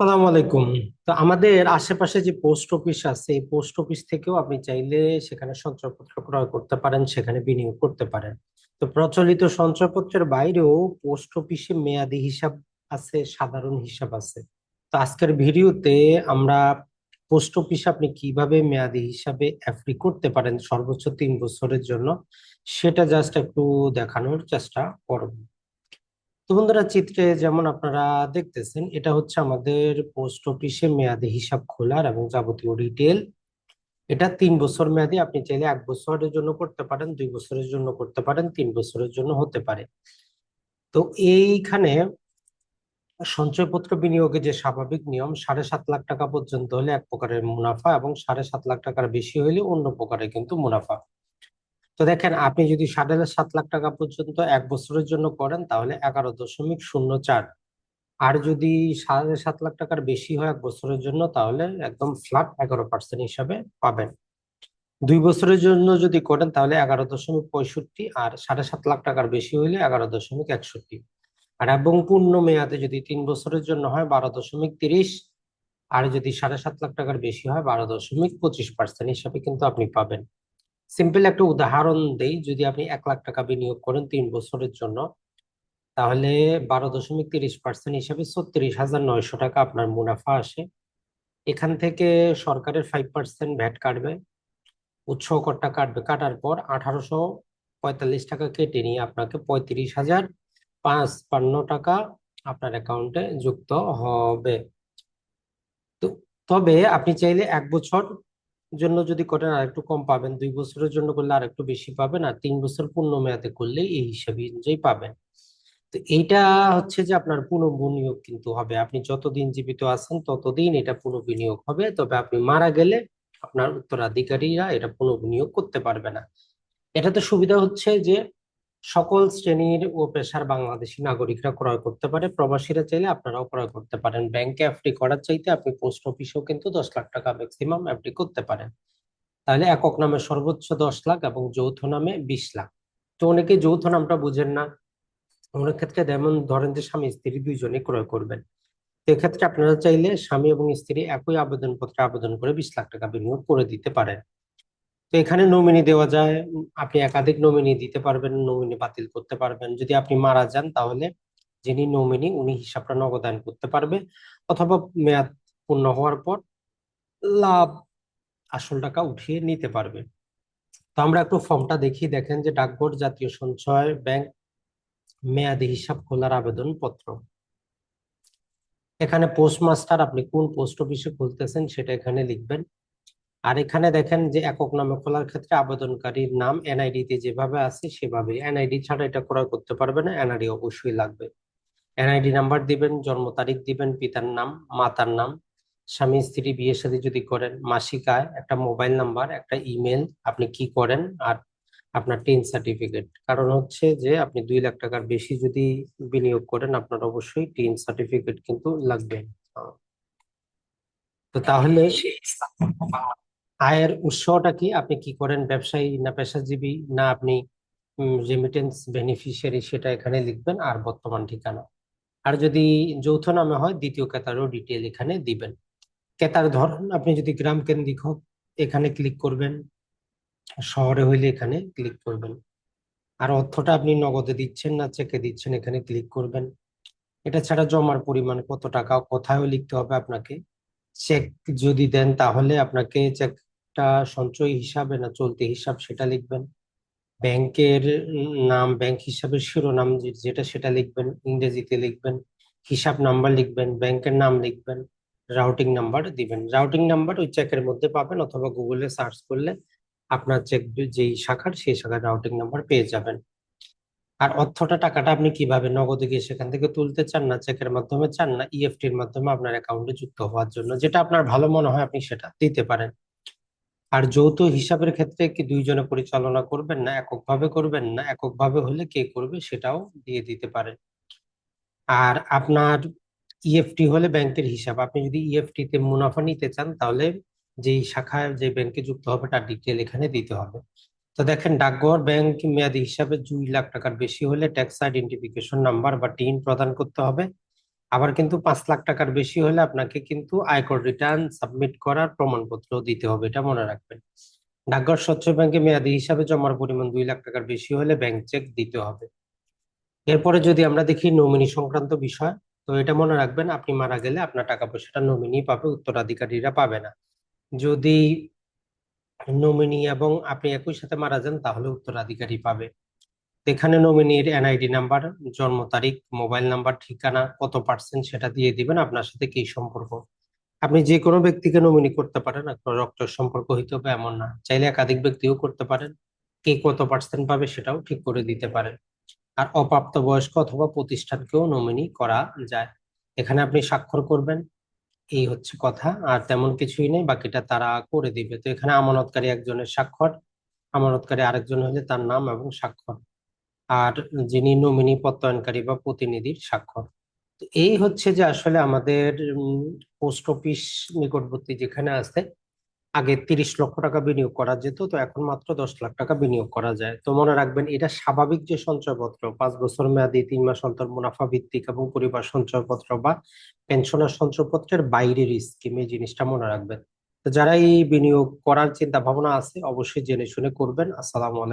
সালাম আলাইকুম। তো আমাদের আশেপাশে যে পোস্ট অফিস আছে, এই পোস্ট অফিস থেকেও আপনি চাইলে সেখানে সঞ্চয়পত্র ক্রয় করতে পারেন, সেখানে বিনিয়োগ করতে পারেন। তো প্রচলিত সঞ্চয়পত্রের বাইরেও পোস্ট অফিসে মেয়াদি হিসাব আছে, সাধারণ হিসাব আছে। তো আজকের ভিডিওতে আমরা পোস্ট অফিসে আপনি কীভাবে মেয়াদি হিসাবে এফডি করতে পারেন সর্বোচ্চ তিন বছরের জন্য, সেটা জাস্ট একটু দেখানোর চেষ্টা করব। তো বন্ধুরা চিত্রে যেমন আপনারা দেখতেছেন, এটা হচ্ছে আমাদের পোস্ট অফিসে মেয়াদি হিসাব খোলার এবং যাবতীয় ডিটেল এটা তিন বছর মেয়াদি, আপনি চাইলে এক বছরের জন্য করতে পারেন, দুই বছরের জন্য করতে পারেন, তিন বছরের জন্য হতে পারে। তো এইখানে সঞ্চয়পত্র বিনিয়োগে যে স্বাভাবিক নিয়ম, সাড়ে সাত লাখ টাকা পর্যন্ত হলে এক প্রকারের মুনাফা এবং সাড়ে সাত লাখ টাকার বেশি হলে অন্য প্রকারের কিন্তু মুনাফা। তো দেখেন, আপনি যদি সাড়ে সাত লাখ টাকা পর্যন্ত এক বছরের জন্য করেন, তাহলে এগারো দশমিক শূন্য চার। আর যদি সাড়ে সাত লাখ টাকার বেশি হয় এক বছরের জন্য, তাহলে একদম ফ্ল্যাট এগারো পার্সেন্ট হিসাবে পাবেন। দুই বছরের জন্য যদি করেন, তাহলে এগারো দশমিক পঁয়ষট্টি আর সাড়ে সাত লাখ টাকার বেশি হইলে এগারো দশমিক একষট্টি। আর এবং পূর্ণ মেয়াদে যদি তিন বছরের জন্য হয়, বারো দশমিক তিরিশ। আর যদি সাড়ে সাত লাখ টাকার বেশি হয়, বারো দশমিক পঁচিশ পার্সেন্ট হিসাবে কিন্তু আপনি পাবেন। সিম্পল একটা উদাহরণ দেই, যদি আপনি এক লাখ টাকা বিনিয়োগ করেন তিন বছরের জন্য, তাহলে বারো দশমিক তিরিশ পার্সেন্ট হিসাবে ছত্রিশ হাজার নয়শো টাকা আপনার মুনাফা আসে। এখান থেকে সরকারের ফাইভ পার্সেন্ট ভ্যাট কাটবে। উৎস করটা কাটবে? কাটার পর আঠারোশো পঁয়তাল্লিশ টাকা কেটে নিয়ে আপনাকে পঁয়ত্রিশ হাজার পাঁচ পান্ন টাকা আপনার অ্যাকাউন্টে যুক্ত হবে। তবে আপনি চাইলে এক বছর জন্য যদি করেন আর একটু কম পাবেন। দুই বছরের জন্য করলে আর একটু বেশি পাবেন আর তিন বছর পূর্ণ মেয়াদে করলে এই হিসাবে অনুযায়ী পাবেন। তো এইটা হচ্ছে যে আপনার পুনঃবিনিয়োগ কিন্তু হবে। আপনি যতদিন জীবিত আছেন ততদিন এটা পুনঃবিনিয়োগ হবে। তবে আপনি মারা গেলে আপনার উত্তরাধিকারীরা এটা পুনঃবিনিয়োগ করতে পারবে না। এটাতে সুবিধা হচ্ছে যে সকল শ্রেণির ও পেশার বাংলাদেশি নাগরিকরা ক্রয় করতে পারে। প্রবাসীরা চাইলে আপনারাও ক্রয় করতে পারেন। ব্যাংকে এফডি করার চাইতে আপনি পোস্ট অফিসেও কিন্তু দশ লাখ টাকা ম্যাক্সিমাম এফডি করতে পারেন। তাহলে একক নামে সর্বোচ্চ দশ লাখ এবং যৌথ নামে বিশ লাখ। তো অনেকে যৌথ নামটা বুঝেন না। অনেক ক্ষেত্রে যেমন ধরেন যে স্বামী, স্ত্রী দুইজনে ক্রয় করবেন। এক্ষেত্রে আপনারা চাইলে স্বামী এবং স্ত্রী একই আবেদনপত্রে আবেদন করে বিশ লাখ টাকা বিনিয়োগ করে দিতে পারেন। তো এখানে নমিনি দেওয়া যায়। আপনি একাধিক নমিনি দিতে পারবেন নমিনি বাতিল করতে পারবেন। যদি আপনি মারা যান, তাহলে যিনি নমিনি উনি হিসাবটা নগদায়ন করতে পারবে। অথবা মেয়াদ পূর্ণ হওয়ার পর লাভ, আসল টাকা উঠিয়ে নিতে পারবে। তো আমরা একটু ফর্মটা দেখি। দেখেন যে ডাকঘর, জাতীয় সঞ্চয় ব্যাংক, মেয়াদি হিসাব খোলার আবেদন পত্র এখানে পোস্টমাস্টার আপনি কোন পোস্ট অফিসে খুলতেছেন, সেটা এখানে লিখবেন। আর এখানে দেখেন যে একক নামে খোলার ক্ষেত্রে আবেদনকারীর নাম এনআইডি তে যেভাবে আছে সেভাবে এনআইডি ছাড়া এটা ক্রয় করতে পারবে না এনআইডি অবশ্যই লাগবে। এনআইডি নাম্বার দিবেন, জন্ম তারিখ দিবেন, পিতার নাম, মাতার নাম, স্বামী, স্ত্রী বিয়ের সাথে যদি করেন, মাসিক আয়, একটা মোবাইল নাম্বার একটা ইমেল আপনি কি করেন আর আপনার টেন সার্টিফিকেট কারণ হচ্ছে যে আপনি দুই লাখ টাকার বেশি যদি বিনিয়োগ করেন, আপনার অবশ্যই টেন সার্টিফিকেট কিন্তু লাগবে। তো তাহলে আয়ের উৎসটা কি? আপনি কি করেন? ব্যবসায়ী না পেশাজীবী? না আপনি রেমিটেন্স বেনিফিশিয়ারি সেটা এখানে লিখবেন আর বর্তমান ঠিকানা। আর যদি যৌথ নামে হয়, দ্বিতীয় ক্রেতারও ডিটেল এখানে দিবেন। ক্রেতার ধরন, আপনি যদি গ্রাম কেন্দ্রিক হোক, এখানে ক্লিক করবেন। শহরে হইলে এখানে ক্লিক করবেন। আর অর্থটা আপনি নগদে দিচ্ছেন না চেকে দিচ্ছেন, এখানে ক্লিক করবেন। এটা ছাড়া জমার পরিমাণ কত টাকা, কোথায়ও লিখতে হবে আপনাকে। চেক যদি দেন, তাহলে আপনাকে চেকটা সঞ্চয় হিসাবে না চলতি হিসাব সেটা লিখবেন। ব্যাংকের নাম, ব্যাংক হিসাবের শিরোনাম যেটা সেটা লিখবেন, ইংরেজিতে লিখবেন, হিসাব নাম্বার লিখবেন, ব্যাংকের নাম লিখবেন, রাউটিং নাম্বার দিবেন। রাউটিং নাম্বার ওই চেকের মধ্যে পাবেন অথবা গুগলে সার্চ করলে আপনার চেক যেই শাখার সেই শাখার রাউটিং নাম্বার পেয়ে যাবেন। আর অর্থটা, টাকাটা আপনি কীভাবে নগদে গিয়ে সেখান থেকে তুলতে চান না, চেকের মাধ্যমে চান না ইএফটির মাধ্যমে আপনার অ্যাকাউন্টে যুক্ত হওয়ার জন্য, যেটা আপনার ভালো মনে হয় আপনি সেটা দিতে পারেন। আর যৌথ হিসাবের ক্ষেত্রে কি দুইজনে পরিচালনা করবেন না? এককভাবে করবেন না? এককভাবে হলে কে করবে সেটাও দিয়ে দিতে পারেন আর আপনার ইএফটি হলে ব্যাংকের হিসাব। আপনি যদি ইএফটি তে মুনাফা নিতে চান, তাহলে যেই শাখায় যে ব্যাংকে যুক্ত হবে, তার ডিটেল এখানে দিতে হবে। তো দেখেন, ডাকঘর ব্যাংক মেয়াদি হিসাবে দুই লাখ টাকার বেশি হলে ট্যাক্স আইডেন্টিফিকেশন নাম্বার বা টিন প্রদান করতে হবে। আবার কিন্তু পাঁচ লাখ টাকার বেশি হলে আপনাকে কিন্তু আয়কর রিটার্ন সাবমিট করার প্রমাণপত্র দিতে হবে, এটা মনে রাখবেন। ডাকঘর স্বচ্ছ ব্যাংকে মেয়াদি হিসাবে জমার পরিমাণ দুই লাখ টাকার বেশি হলে ব্যাংক চেক দিতে হবে। এরপরে যদি আমরা দেখি নমিনি সংক্রান্ত বিষয়, তো এটা মনে রাখবেন, আপনি মারা গেলে আপনার টাকা পয়সাটা নমিনি পাবে, উত্তরাধিকারীরা পাবে না। যদি নমিনি এবং আপনি একই সাথে মারা যান, তাহলে উত্তরাধিকারী পাবে। এখানে নমিনির এনআইডি নাম্বার জন্ম তারিখ মোবাইল নাম্বার ঠিকানা, কত পার্সেন্ট সেটা দিয়ে দিবেন, আপনার সাথে কি সম্পর্ক। আপনি যে কোনো ব্যক্তিকে নমিনি করতে পারেন রক্ত সম্পর্ক হইতে হবে এমন না। চাইলে একাধিক ব্যক্তিও করতে পারেন, কে কত পার্সেন্ট পাবে সেটাও ঠিক করে দিতে পারেন। আর অপ্রাপ্ত বয়স্ক অথবা প্রতিষ্ঠানকেও নমিনি করা যায়। এখানে আপনি স্বাক্ষর করবেন, এই হচ্ছে কথা, আর তেমন কিছুই নেই, বাকিটা তারা করে দিবে। তো এখানে আমানতকারী একজনের স্বাক্ষর, আমানতকারী আরেকজন হলে তার নাম এবং স্বাক্ষর। আর যিনি নমিনি প্রত্যয়নকারী বা প্রতিনিধির স্বাক্ষর। তো এই হচ্ছে যে আসলে আমাদের পোস্ট অফিস নিকটবর্তী যেখানে আছে, আগে তিরিশ লক্ষ টাকা বিনিয়োগ করা যেত, তো এখন মাত্র দশ লাখ টাকা বিনিয়োগ করা যায়। তো মনে রাখবেন, এটা স্বাভাবিক যে সঞ্চয়পত্র, পাঁচ বছর মেয়াদি, তিন মাস অন্তর মুনাফা ভিত্তিক এবং পরিবার সঞ্চয়পত্র বা পেনশনার সঞ্চয়পত্রের বাইরের স্কিম এই জিনিসটা মনে রাখবেন। তো যারা এই বিনিয়োগ করার চিন্তা ভাবনা আছে, অবশ্যই জেনে শুনে করবেন। আসসালামু আলাইকুম।